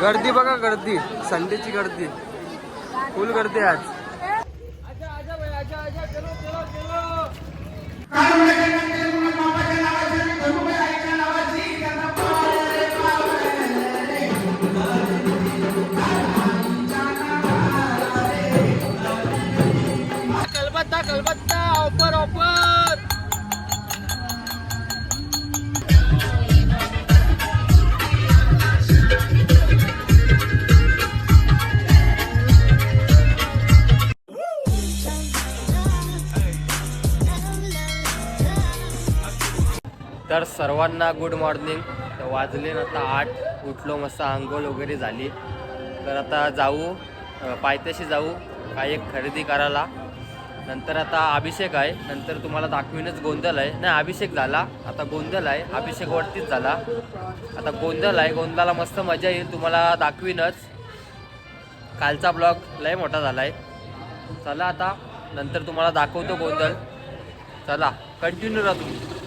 गर्दी बघा गर्दी. संडेची गर्दी. फुल गर्दी आहे आज कलबत्ता तर सर्वांना गुड मॉर्निंग तर वाजले ना आता आठ उठलो मस्त आंघोळ वगैरे झाली. तर आता जाऊ पायथ्याशी जाऊ काय एक खरेदी करायला. नंतर आता अभिषेक आहे नंतर तुम्हाला दाखवीनच गोंधळ आहे. नाही अभिषेक झाला आता गोंधळ आहे. अभिषेकवरतीच झाला. आता गोंधळ आहे गोंधळाला मस्त मजा येईल तुम्हाला दाखवीनच. कालचा ब्लॉग लय मोठा झाला आहे चला आता नंतर तुम्हाला दाखवतो गोंधळ. चला कंटिन्यू राहा तुम्ही.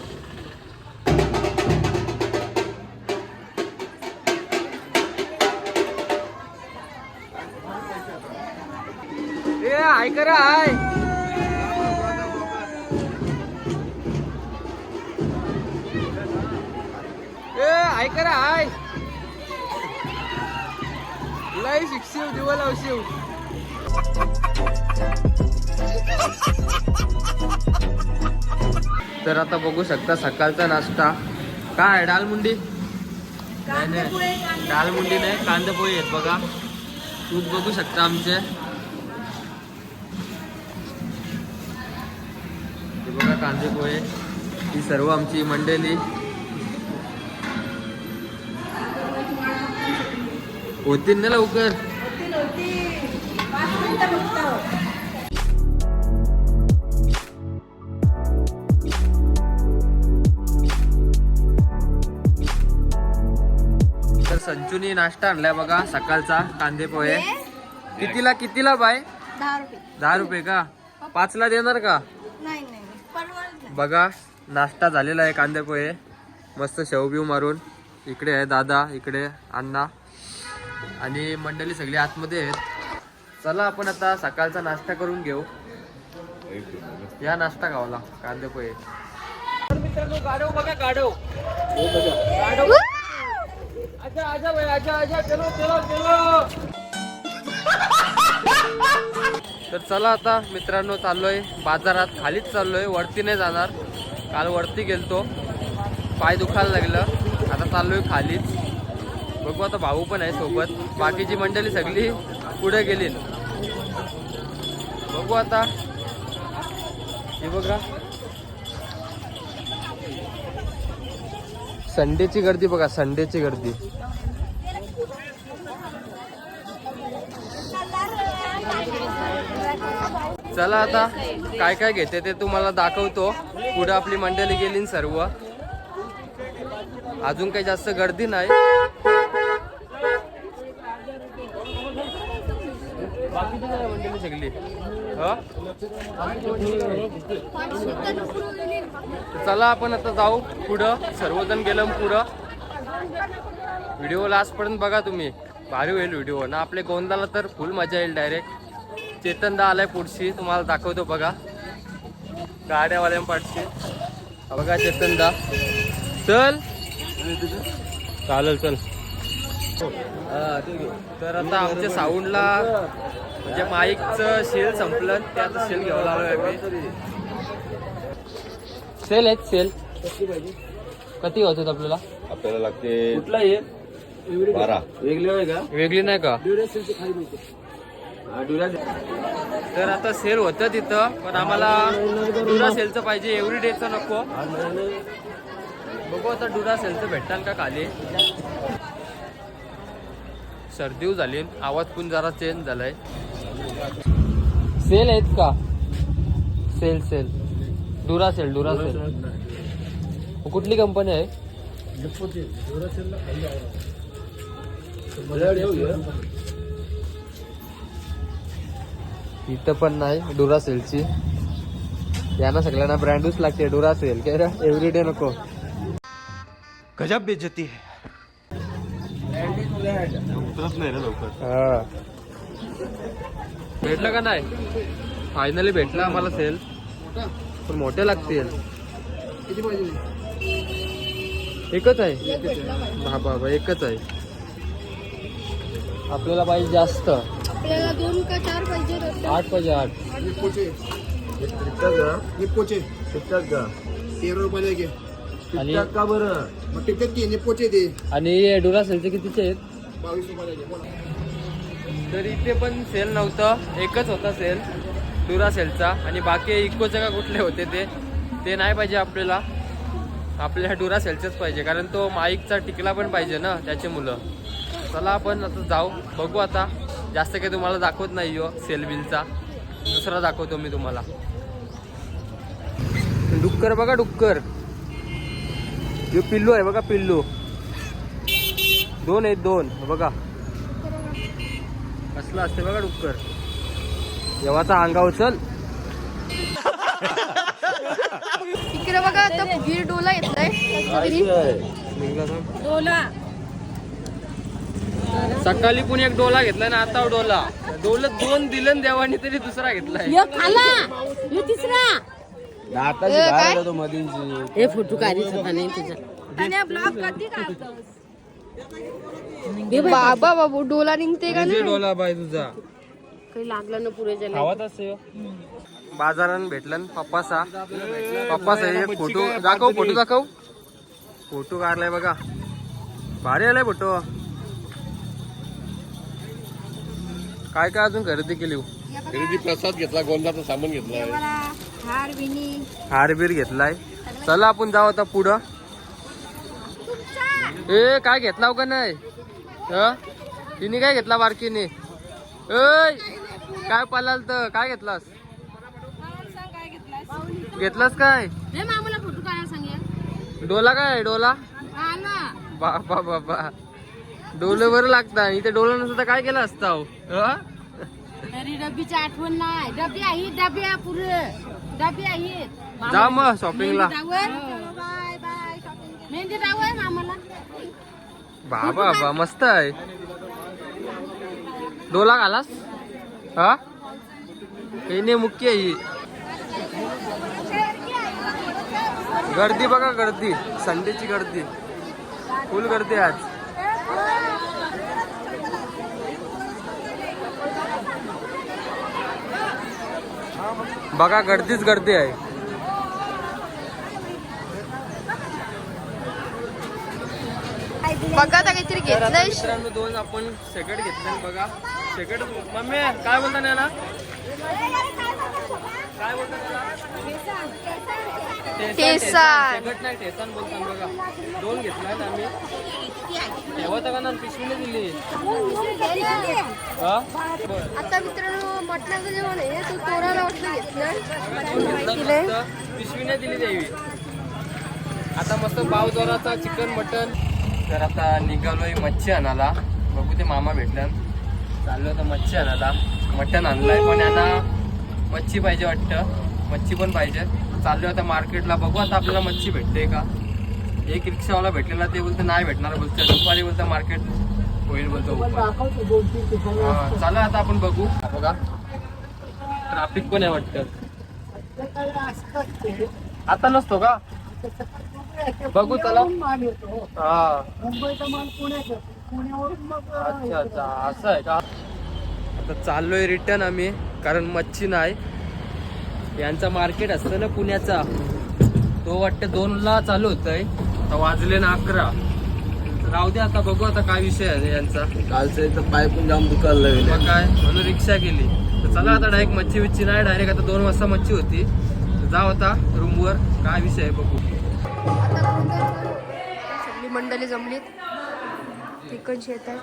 हाय करा हाय ए हाय करा हाय लय शिक्षिव दिवा लावशिव. तर आता बघू शकता सकाळचा नाश्ता. काय डालमुंडी नाही नाही डालमुंडी नाही कांदे पोहे आहेत बघा. तूप बघू शकता आमचे. कांदे पोहे ही सर्व आमची मंडळी. होतील ना लवकर. तर संचूनी नाश्ता आणलाय बघा सकाळचा कांदे पोहे कितीला कितीला बाय दहा रुपये. दहा रुपये का? पाचला देणार का? नाही. बघा नाश्ता झालेला आहे कांदे पोहे मस्त शेवबिव मारून. इकडे आहे दादा इकडे अण्णा. आणि मंडळी सगळी आतमध्ये आहेत. चला आपण आता सकाळचा नाश्ता करून घेऊ. या नाश्ता गावला कांदे पोहे मित्रांनो गाडव बघा गाडव गाडव आजा आजा भाई आजा आजा. चलो चलो चलो. तर चला आता मित्रांनो चाललोय बाजारात. खालीच चाललोय वरती नाही जाणार. काल वरती गेलतो. पाय दुखायला लागलं. आता चाललोय खालीच. बघू आता भाऊ पण आहे सोबत. बाकीची मंडळी सगळी पुढे गेली बघू आता. हे बघा. संडेची गर्दी बघा संडेची गर्दी. चला आता काय काय घेते ते तुम्हाला दाखवतो. पुढे आपली मंडळी गेली सर्व. अजून काही जास्त गर्दी नाही. मंडळी सगळी चला आपण आता जाऊ पुढं. सर्वजण गेलं पुढं. व्हिडिओ लास्ट पर्यंत बघा तुम्ही. भारी होईल व्हिडिओ. ना आपले गोंदाला तर फुल मजा येईल डायरेक्ट चेतनदा आलाय पुढची तुम्हाला दाखवतो बघा. गाड्यावाल्या पाठची. हा बघा चेतनदा चल. चालेल चल. तर आता आमच्या साऊंडला म्हणजे माईकचं सेल संपलं ते आता सेल घ्यावं लागलो सेल आहेत सेल किती होतात आपल्याला? आपल्याला लागते कुठला आहे? बारा. वेगळी नाही का? तर आता सेल होतं तिथं पण आम्हाला डुरा सेलचं पाहिजे एव्हरी डेचं नको. बघू आता डुरा सेलचं भेटताल का खाली? सर्दी झाली आवाज पण जरा चेंज झालाय. सेल आहेत का? Cell cell. Duracell Duracell. कुठली कंपनी आहे? इथं पण नाही डुरासेलची यांना सगळ्यांना ब्रँडच लागते डुरासेल काय रे? एव्हरीडे नको. गजब बेचती है. उतरत नाही ना लवकर. हा. भेटलं का नाही? फायनली भेटला आम्हाला सेल. पण मोठे लागतील. एकच आहे. हा बाबा एकच आहे. आपल्याला पाहिजे जास्त. आपल्याला दोन का चार पाहिजे आठ पाहिजे आठ. निप्पोचे. तेरा रुपयाला. आणि टिकतात का बरं? मग टिकतात की निप्पोचे ते आणि डुरा सेलचे कितीचे आहेत? बावीस रुपयाला एक आहे. बोला. तर इथे पण सेल नव्हतं. एकच होता सेल डुरा सेलचा. आणि बाकी इकोचे का कुठले होते ते? ते नाही पाहिजे आपल्याला. आपल्याला डुरा सेलचेच पाहिजे. कारण तो माईकचा टिकला पण पाहिजे ना त्याचे मुलं. चला आपण आता जाऊ. बघू आता. जास्त काही तुम्हाला दाखवत नाही हो सेल बिलचा. दुसरा दाखवतो मी तुम्हाला. डुक्कर बघा डुक्कर. हे पिल्लू आहे बघा पिल्लू. दोन आहेत दोन. हे बघा. कसलं असते बघा डुक्कर. जेव्हाचा अंगावर चल. इकडे बघा आता वीर डोला. डोला. सकाळी पण एक डोला घेतलाय ना आता डोला. डोला दोन दिलं देवानी तरी दुसरा घेतलाय. खाला. हे तिसरा. दाताची काय? बाहेर येतो मधींची हे फोटो काढायचा नाही तुझा. बाबा बाबू डोला निघते का किती नाही? डोला बाय तुझा. काही लागलं ना पुरेच्या खावात असे बाजारात भेटला ना पप्पासा पप्पासा एक फोटो. दाखव फोटो दाखव. फोटो काढलाय बघा. भारी आलाय फोटो. काय काय अजून खरेदी केली? हो? प्रसाद घेतला गोंदाचा सामान घेतला हार विनी हारबीर घेतलाय. चला आपण जाऊ आता पुढं. ए काय घेतला हो का नाही? हं? तिने काय घेतला बारकीने? ऐ काय पालाल तर काय घेतलास? घेतलास काय? हे मामाला फोटो काढायला सांगे डोला काय डोला? आला बाबा बाबा. डोलं बरं लागतं इथे डोलं नसतं तर काय केलं असतं हो? हं? तरी डब्बीची आठवण नाही. डबे आहेत डबे आहे पुरे डबे आहेत जा मग शॉपिंगला बाय बाय मेहंदी मामाला. बाबा बा मस्त आहे. डोला घालास? हा? हे नाही मुख्य आहे ही. गर्दी बघा गर्दी. संडेची गर्दी. फुल गर्दी आहे आज. बघा गर्दीच गर्दी आहे. बघा आता काहीतरी घेतलंय. मित्रांनो दोन आपण सेकंड घेतले बघा सेकंड मम्मी काय बोलता याला काय नाही बोलतात बघा. दोन आम्ही. ठेवता का ना पिशवीने दिली. आता मित्रांनो मटणाचं जेवण आहे. तो तोराला वाटलं घेतलं पिशवीने दिली देवी. आता मस्त पाव जोराचा चिकन मटन तर आता निघालोय मच्छी आणायला बघू ते मामा भेटल्या चाललो आता मच्छी आणायला मटन आणलंय पण यांना मच्छी पाहिजे वाटतं. मच्छी पण पाहिजे. चाललोय आता मार्केटला. बघू आता आपल्याला मच्छी भेटते का? एक रिक्षावाला भेटलेला ते बोलतं नाही भेटणार बोलतं. दुपारी बोलतं मार्केट होईल बोलतो चालू चला आता आपण बघू. बघा. ट्राफिक पण आहे वाटतं. आता नसतो का? बघू चला. हा. अच्छा अच्छा. असं आहे का? आता चाललोय रिटर्न आम्ही. कारण मच्छी नाही. यांचा मार्केट असतं ना पुण्याचा. तो वाटतं दोनला चालू होतंय. आता वाजले ना अकरा. राहू दे आता बघू आता काय विषय आहे यांचा. कालचं इथं पाय पण जाम दुखायला लागले. मग काय? म्हणून रिक्षा केली. तर चला आता डायरेक्ट मच्छी विच्छी नाही डायरेक्ट आता दोन वाजता मच्छी होती. तर जाऊ आता रूमवर काय विषय आहे बघू. सगळी मंडळी जमलीत. तिकडची येतात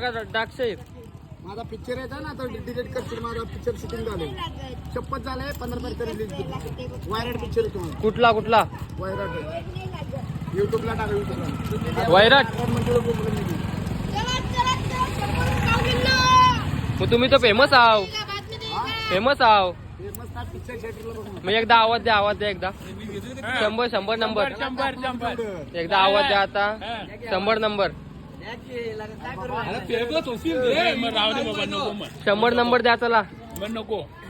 जांभला का द्राक्ष माझा पिक्चर येतो ना तर डिलीट करतील माझा पिक्चर शूटिंग झाले शपथ झालंय पंधरा तारखेला रिलीज वायरड पिक्चर येतो माझा. कुठला कुठला? वायरड युट्यूबला टाका युट्यूबला वैराट मंजुळा बोंबले मी. चला चला चला शंभर गाव गेलो मग तुम्ही तर फेमस आहो फेमस आहो मग एकदा आवाज द्या आवाज द्या एकदा. शंभर शंभर नंबर. एकदा आवाज द्या आता. शंभर नंबर. शंभर नंबर द्या चला.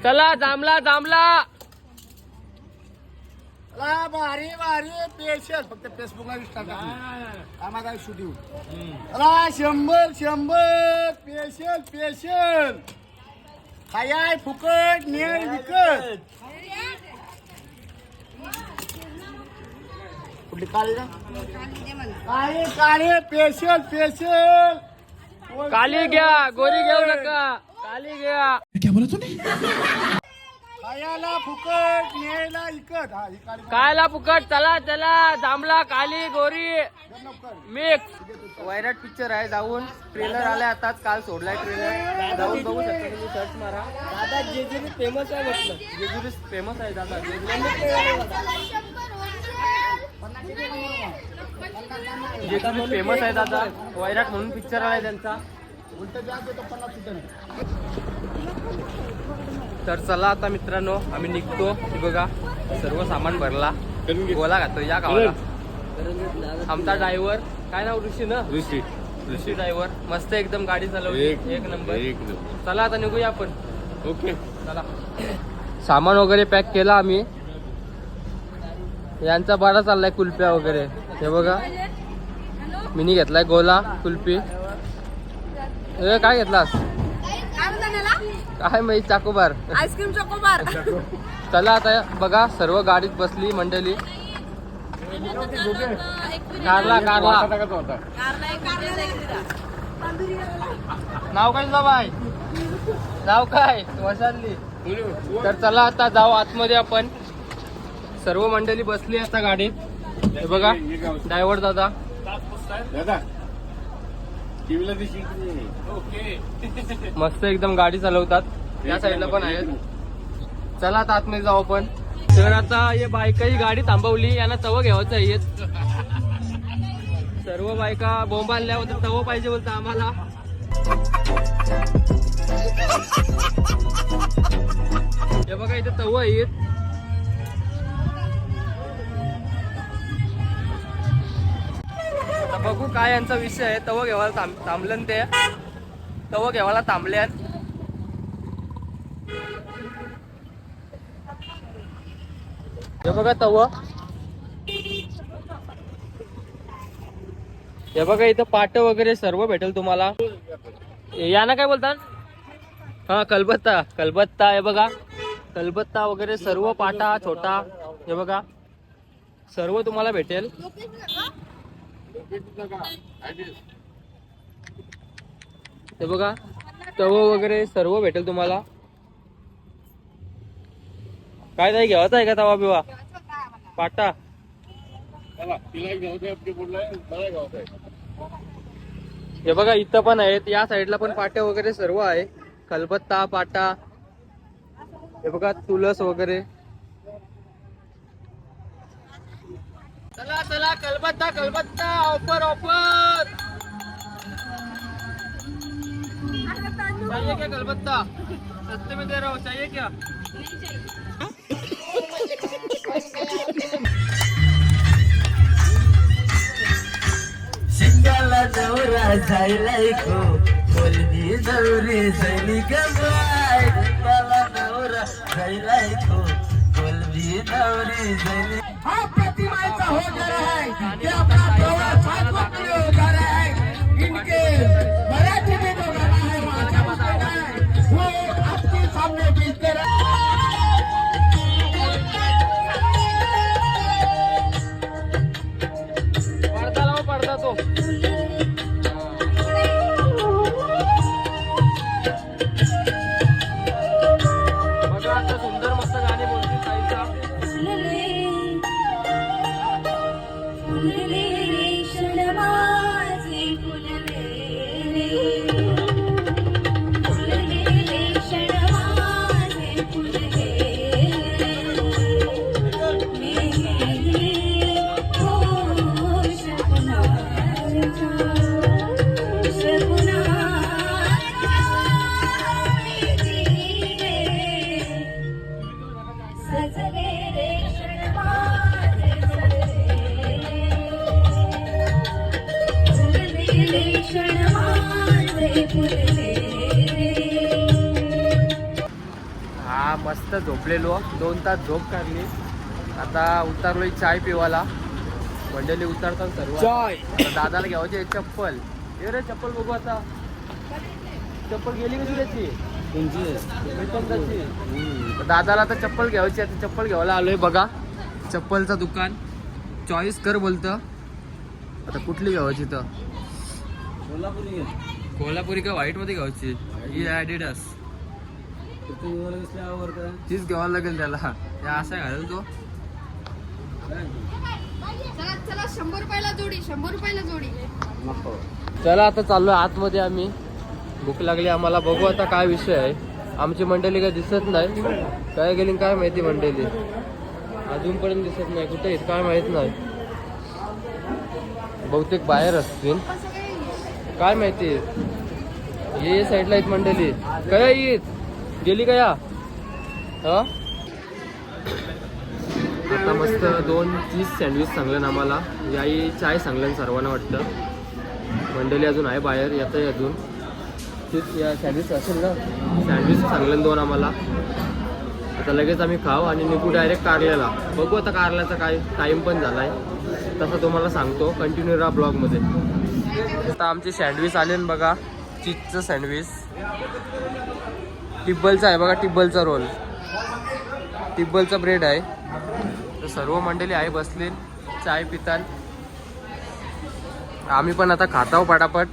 चला जांभला जांभला. अला, भारी भारी. पेशल फक्त फेसबुकला हा माझा शूटिंग अला शंभर शंभर. Special special. काय आहे फुकट नेळ विकत. कुठली काळी का काळे काळे पेशल पेशल काली घ्या गोरी घेऊ नका. काली घ्या. खायला फुकट न्यायला इकत हा ही काळी कायला फुकट चला चला. जांभला काली गोरी. मिक्स वैराट पिक्चर आहे जाऊन. ट्रेलर आलाय आताच. काल सोडलाय ट्रेलर जाऊन बघू शकता तुम्ही. सर्च मारा. दादा जेजुरी फेमस आहे म्हटलं. जेजुरी फेमस आहे दादा. जेजुरी फेमस आहे दादा वैराट म्हणून पिक्चर आलाय त्यांचा. तर चला आता मित्रांनो आम्ही निघतो. बघा सर्व सामान भरला. गोला घातो या गावाला. आमचा ड्रायव्हर काय नाव? ऋषी ना? ऋषी. ऋषी ड्रायव्हर मस्त एकदम गाडी चालवली. एक- एक नंबर एक नंबर. चला आता निघूया आपण. ओके. चला. सामान वगैरे पॅक केला आम्ही. यांचा बरा चाललाय कुल्प्या वगैरे. हे बघा. मिनी घेतलाय गोला कुल्फी. ए काय घेतलास? काय माहीत चाकोबार. Ice cream chocobar. चला आता बघा सर्व गाडीत बसली मंडळी. कारला कारला. नाव काय तुझं बाय नाव काय? वसाडली तर चला आता जाऊ आतमध्ये आपण. सर्व मंडळी बसली आता गाडीत. हे बघा ड्रायव्हर दादा. दादा टीव्हीला मस्त एकदम गाडी चालवतात. या साईडला पण आहेत. चला आता आतमध्ये जाऊ आपण. तर आता हे बायकाही गाडी थांबवली यांना तव घ्यायचं आहे. सर्व बायका बोंबालल्या होत्या तव पाहिजे बोलता आम्हाला. हे बघा इथे तव आहेत. आता बघू काय यांचा विषय आहे. तव घेवायला थांब थांबलं ते. तव घेवायला थांबल्यान हे बघा तव. हे बघा इथं पाट वगैरे सर्व भेटेल तुम्हाला. यांना काय बोलतात? हा कलबत्ता कलबत्ता हे बघा. कलबत्ता वगैरे सर्व पाटा छोटा हे बघा. सर्व तुम्हाला भेटेल. ते बघा तव वगैरे सर्व भेटेल तुम्हाला. काय काही घ्यावाच आहे का तवा बिवा? पाटा. हे बघा इथं पण आहेत. या साईडला पण पाट्या वगैरे सर्व आहे. कलबत्ता पाटा. हे बघा तुलस वगैरे. चला चला कलबत्ता कलबत्ता ऑफर ऑफर चाहिए क्या कलबत्ता? सस्ते में दे रहा हूँ चाहिए क्या? शिंगाला नवरा जायलाय शिंगाला हा प्रतिमाचा हो जरा है ये अपना प्रवास सातवा पिढी हो रहा है इनके मराठी में जो गाना है माचा बताना है वो आपके सामने बेचते रहे Hallelujah. झोपलेलो. दोन तास झोप काढली. आता उतरलोय चाय पिवाला मंडळी उतरतात सर्व. आता दादाला घ्यायची चप्पल. ये रे चप्पल बघू आता. चप्पल गेली कशी त्याची. तर दादाला आता चप्पल घ्यायची आहे. तर चप्पल घ्यायला आलोय बघा. चप्पलचं दुकान. चॉईस कर बोलतं. आता कुठली घ्यायची तर? कोल्हापुरी कोल्हापुरी का व्हाईटमध्ये घ्यायची? ही ॲडिडास तीच घ्यावं लागेल त्याला. असा घालेल तो. चला चला शंभर रुपयाला जोडी शंभर रुपयाला जोडी. चला आता चाललोय आतमध्ये आम्ही. भूक लागली आम्हाला. बघू आता काय विषय आहे. आमची मंडळी काय दिसत नाही. काय गेली काय माहिती मंडळी. अजूनपर्यंत दिसत नाही. कुठे आहेत? काय माहीत नाही. बहुतेक बाहेर असतील. काय माहिती? ये साईडला आहेत मंडळी. काय येत? गेली का या? आता मस्त दोन चीज सँडविच सांगलं आम्हाला. म्हणजे याही चाय सांगलं सर्वांना वाटतं. मंडळी अजून आहे बाहेर येत आहे अजून. तीच या सँडविच असेल ना? सँडविच सांगलं दोन आम्हाला. आता लगेच आम्ही खाऊ आणि निघू डायरेक्ट कारल्याला. बघू आता कारल्याचा काय टाईम पण झाला आहे तसं तुम्हाला सांगतो कंटिन्यू राहा ब्लॉगमध्ये आता आमचे सँडविच आले ना बघा. चीजचं सँडविच टिब्बलचा आहे बघा टिब्बलचा रोल. टिब्बलचा ब्रेड आहे. तर सर्व मंडळी आहे बसले चाय पितात आम्ही पण आता खाताव पटापट.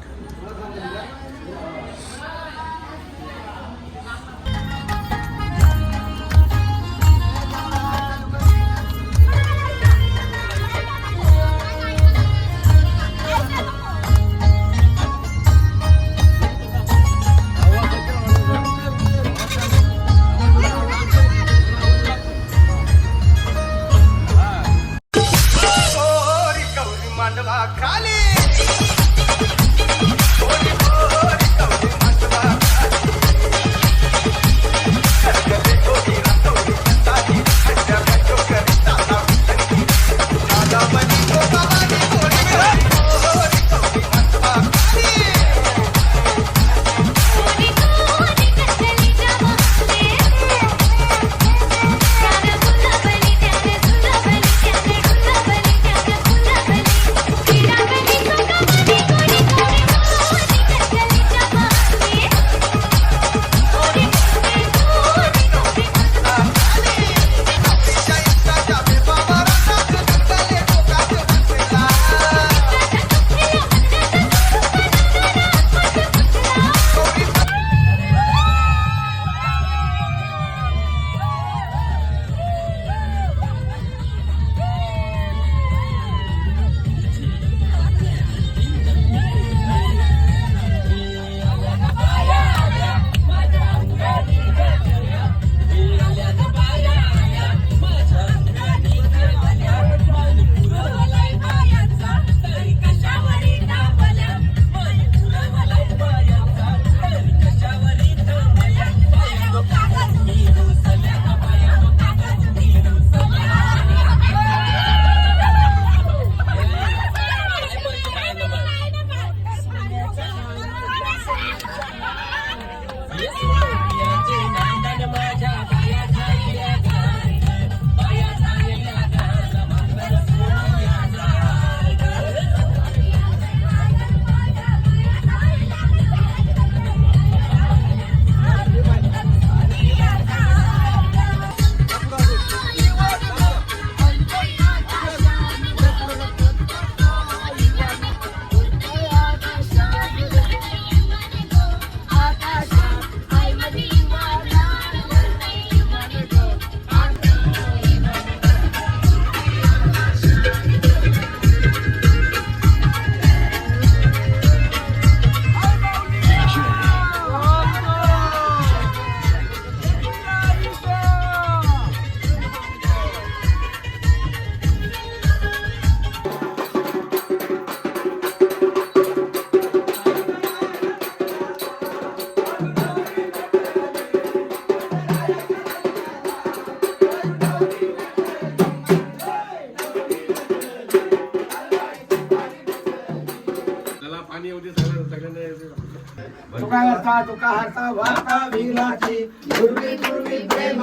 पाणी येऊ सगळ्यांना तुका हरता तुका हरता? दुर्वी दुर्वी प्रेम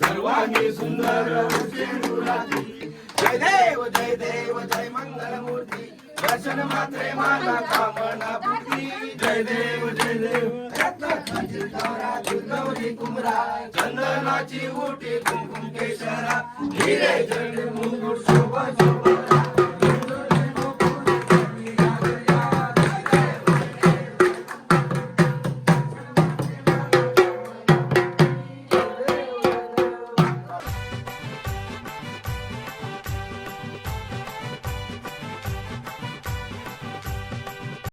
सर्वांगी सुंदर जय देव जय देव जय दर्शन मात्रे कामना पूर्ती जय देव जय देव. कुमरा. चंदनाची ओटी कुमकुम केशरा. हिरे जड मुकुट शोभा शोभा.